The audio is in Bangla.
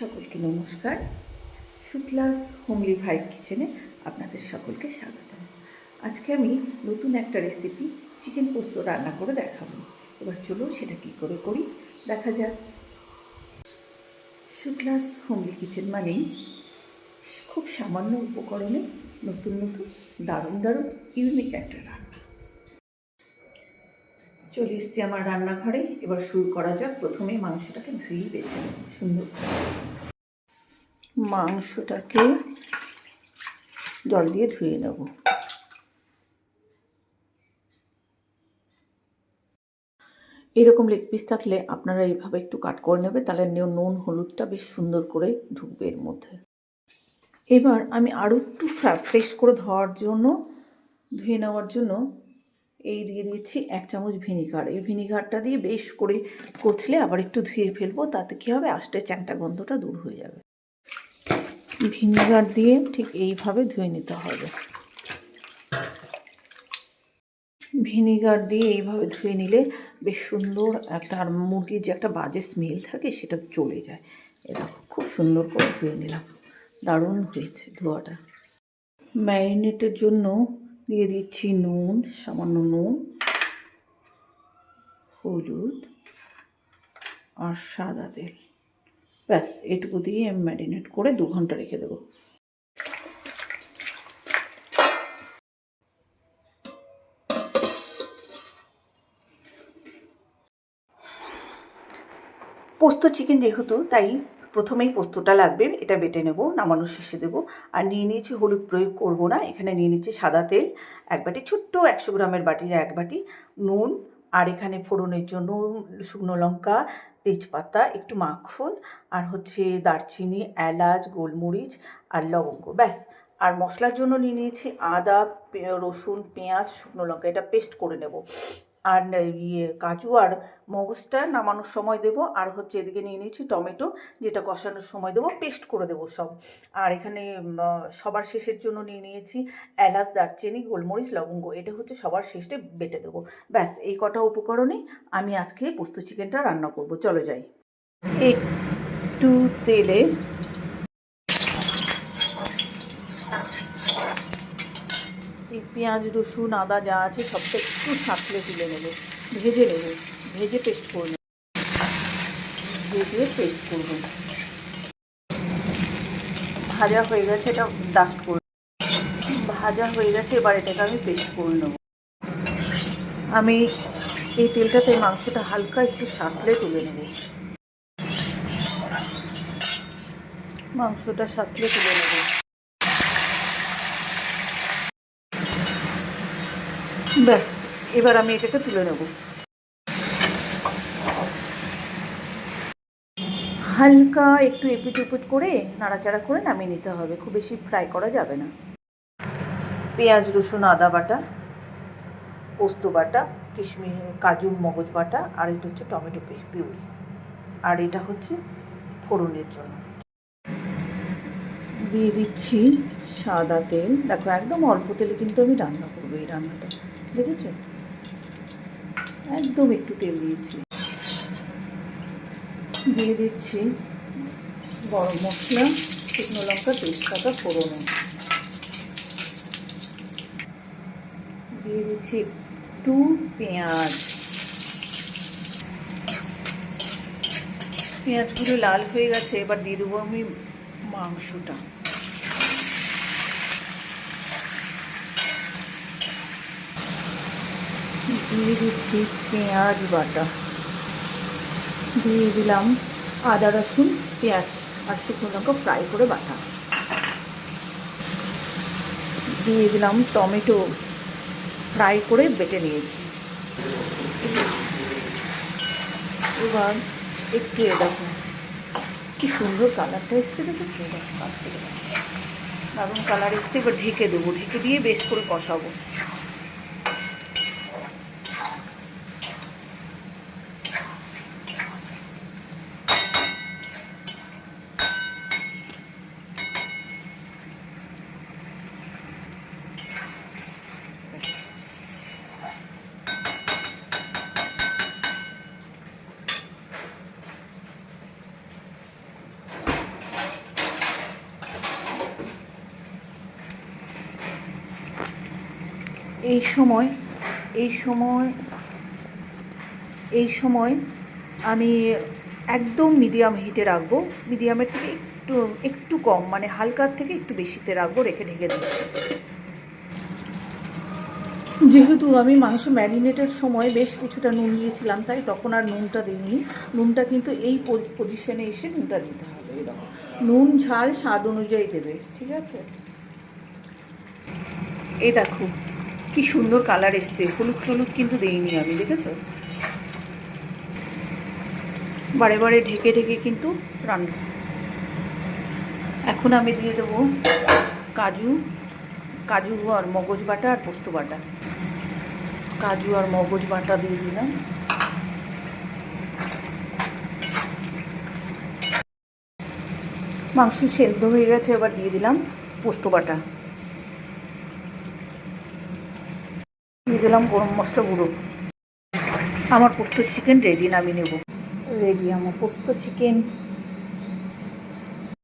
সকলকে নমস্কার। শুক্লাস হোমলি ভাইব কিচেনে আপনাদের সকলকে স্বাগত আজকে আমি নতুন একটা রেসিপি চিকেন পোস্ত রান্না করে দেখাবো। এবার চলুন সেটা কী করে করি, দেখা যাক। শুক্লাস হোমলি কিচেন মানেই খুব সামান্য উপকরণে নতুন নতুন দারুণ দারুণ ইউনিক একটা রান্না। চলে এসছি আমার রান্নাঘরে। এবার শুরু করা যাক। প্রথমে মাংসটাকে ধুয়েই বেছে সুন্দর। মাংসটাকে জল দিয়ে ধুয়ে নেব। এরকম লেগ পিস থাকলে আপনারা এইভাবে একটু কাট করে নেবে, তাহলে নুন হলুদটা বেশ সুন্দর করে ঢুকবে এর মধ্যে। এবার আমি আরও একটু ফ্রেশ করে ধোয়ার জন্য, ধুয়ে নেওয়ার জন্য এই দিয়ে দিয়েছি এক চামচ ভিনিগার। এই ভিনিগারটা দিয়ে বেশ করে কচলে আবার একটু ধুয়ে ফেলব, তাতে কী হবে? আস্তে চ্যাংটা গন্ধটা দূর হয়ে যাবে। ভিনিগার দিয়ে ঠিক এইভাবে ধুয়ে নিতে হবে। ভিনিগার দিয়ে এইভাবে ধুয়ে নিলে বেশ সুন্দর একটা, আর মুরগির যে একটা বাজে স্মেল থাকে, সেটা চলে যায়। এটা খুব সুন্দর করে ধুয়ে নিলাম। দারুণ হয়েছে ধোয়াটা। ম্যারিনেটের জন্য দিয়ে দিচ্ছি নুন, সামান্য নুন, হলুদ আর সাদা তেল। ব্যাস, এটুকু দিয়ে আমি ম্যারিনেট করে দু ঘণ্টা রেখে দেবো। পোস্ত চিকেন যেহেতু, তাই প্রথমেই পোস্তটা লাগবে, এটা বেটে নেব, নামানোর শেষে দেবো। আর নিয়ে নিয়েছি হলুদ প্রয়োগ করব না, এখানে নিয়ে নিচ্ছি সাদা তেল, এক বাটি ছোট্ট একশো গ্রামের বাটির এক বাটি নুন। আর এখানে ফোড়নের জন্য শুকনো লঙ্কা, তেজপাতা, একটু মাখন, আর হচ্ছে দারচিনি, এলাচ, গোলমরিচ আর লবঙ্গ, ব্যাস। আর মশলার জন্য নিয়ে নিয়েছি আদা রসুন, পেঁয়াজ, শুকনো লঙ্কা, এটা পেস্ট করে নেব। আর ইয়ে কাজু আর মগজটা নামানোর সময় দেবো। আর হচ্ছে এদিকে নিয়ে নিয়েছি টমেটো, যেটা কষানোর সময় দেবো, পেস্ট করে দেবো সব। আর এখানে সবার শেষের জন্য নিয়ে নিয়েছি এলাচ, দারচিনি, গোলমরিচ, লবঙ্গ। এটা হচ্ছে সবার শেষে বেটে দেবো। ব্যাস, এই কটা উপকরণেই আমি আজকে পোস্ত চিকেনটা রান্না করব। চলো যাই। একটু তেলে পেঁয়াজ, রসুন, আদা যা আছে সবটা একটু সাঁতলে তুলে নেব। ভেজে নেব। ভেজে পেস্ট করে নেব। ভেজে পেস্ট করব। ভাজা হয়ে গেছে, এটা ডাস্ট করে ভাজা হয়ে গেছে, এবার এটাকে আমি পেস্ট করে নেব। আমি এই তেলটাতে মাংসটা হালকা একটু সাঁতলে তুলে নেব। মাংসটা সাঁতলে তুলে নেব। ব্যাস, এবার আমি এটাকে তুলে নেব। হালকা একটু এপিট উপিট করে নাড়াচাড়া করে নামিয়ে নিতে হবে, খুব বেশি ফ্রাই করা যাবে না। পেঁয়াজ, রসুন, আদা বাটা, পোস্ত বাটা, কিশমিশ, কাজু, মগজ বাটা, আর এটা হচ্ছে টমেটো পিউরি। আর এটা হচ্ছে ফোড়নের জন্য। দিয়ে দিচ্ছি সাদা তেল। দেখো একদম অল্প তেলে কিন্তু আমি রান্না করব এই রান্নাটা। দেখেছ? একদম একটু তেল দিয়েছি। দিয়ে দিচ্ছি গরম মশলা, শুকনো লঙ্কা, তেজপাতা, ফোড়নো। দিয়ে দিচ্ছি একটু পেঁয়াজ। পেঁয়াজগুলো লাল হয়ে গেছে, এবার দিয়ে দেবো আমি মাংসটা। দিয়ে দিচ্ছি, পেঁয়াজ বাটা। দিয়ে দিলাম আদা, রসুন, পেঁয়াজ আর শুকনো লঙ্কা ফ্রাই করে বাটা। দিয়ে দিলাম টমেটো ফ্রাই করে বেটে নিয়েছি। এবার একটু এ দেখো, কি সুন্দর কালারটা এসছে দেখেছি? দেখো, কাছ দারুণ কালার এসছে, এবার ঢেকে দেবো, ঢেকে দিয়ে বেশ করে কষাবো। এই সময় এই সময় এই সময় আমি একদম মিডিয়াম হিটে রাখব। মিডিয়ামের থেকে একটু একটু কম মানে হালকার থেকে একটু বেশিতে রাখব রেখে ঢেকে দিচ্ছি। যেহেতু আমি মাংস ম্যারিনেটের সময় বেশ কিছুটা নুন দিয়েছিলাম তাই তখন আর নুনটা দিইনি। নুনটা কিন্তু এই পজিশনে এসে নুনটা দিতে হবে। এরকম নুন ঝাল স্বাদ অনুযায়ী দেবে ঠিক আছে? এই দেখো কি সুন্দর কালার এসছে। হলুদ টলুদ কিন্তু দেইনি আমি, দেখেছ? বারে বারে ঢেকে ঢেকে কিন্তু রান্না। এখন আমি দিয়ে দেবো কাজু কাজু আর মগজ বাটা আর পোস্ত বাটা। কাজু আর মগজ বাটা দিয়ে দিলাম। মাংস সেদ্ধ হয়ে গেছে, এবার দিয়ে দিলাম পোস্ত বাটা। দিয়ে দিলাম গরম মশলা গুঁড়ো। আমার পোস্ত চিকেন রেডি নামিয়ে নেব। রেডি আমার পোস্ত চিকেন